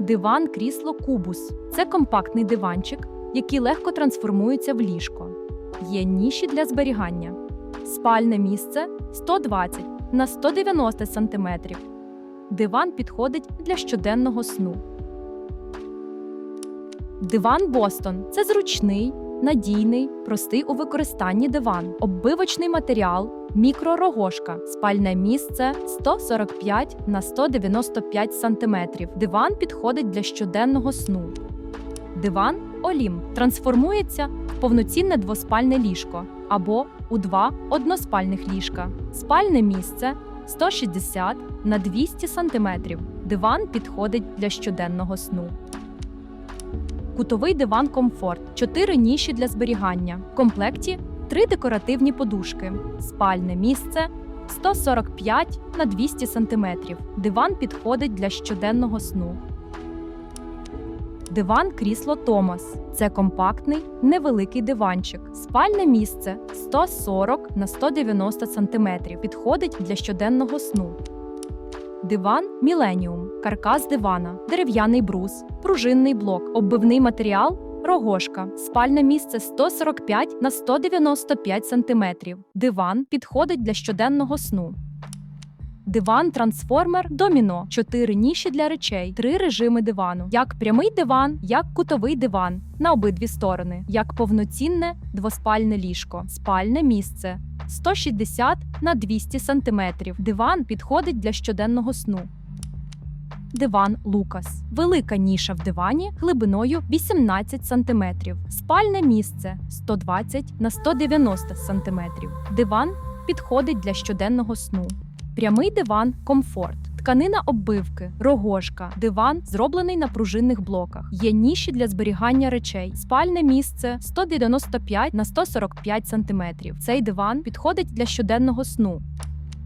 Диван крісло кубус це компактний диванчик, який легко трансформується в ліжко. Є ніші для зберігання. Спальне місце 120 на 190 см. Диван підходить для щоденного сну. Диван Бостон це зручний, надійний, простий у використанні диван, оббивочний матеріал, мікророгошка, спальне місце 145 на 195 см. Диван підходить для щоденного сну. Диван Олім трансформується в повноцінне двоспальне ліжко або у два односпальних ліжка. Спальне місце 160 на 200 см. Диван підходить для щоденного сну. Кутовий диван комфорт, 4 ніші для зберігання. В комплекті 3 декоративні подушки. Спальне місце 145 на 200 см. Диван підходить для щоденного сну. Диван крісло Томас. Це компактний, невеликий диванчик. Спальне місце 140 на 190 см. Підходить для щоденного сну. Диван Міленіум, каркас дивана, дерев'яний брус, пружинний блок, оббивний матеріал, рогошка, спальне місце 145 на 195 см. Диван підходить для щоденного сну. Диван трансформер доміно, 4 ніші для речей, 3 режими дивану, як прямий диван, як кутовий диван на обидві сторони, як повноцінне двоспальне ліжко, спальне місце 160 на 200 см. Диван підходить для щоденного сну. Диван Лукас. Велика ніша в дивані глибиною 18 см. Спальне місце 120 на 190 см. Диван підходить для щоденного сну. Прямий диван комфорт. Тканина оббивки, рогожка, диван зроблений на пружинних блоках. Є ніші для зберігання речей. Спальне місце 195 на 145 см. Цей диван підходить для щоденного сну.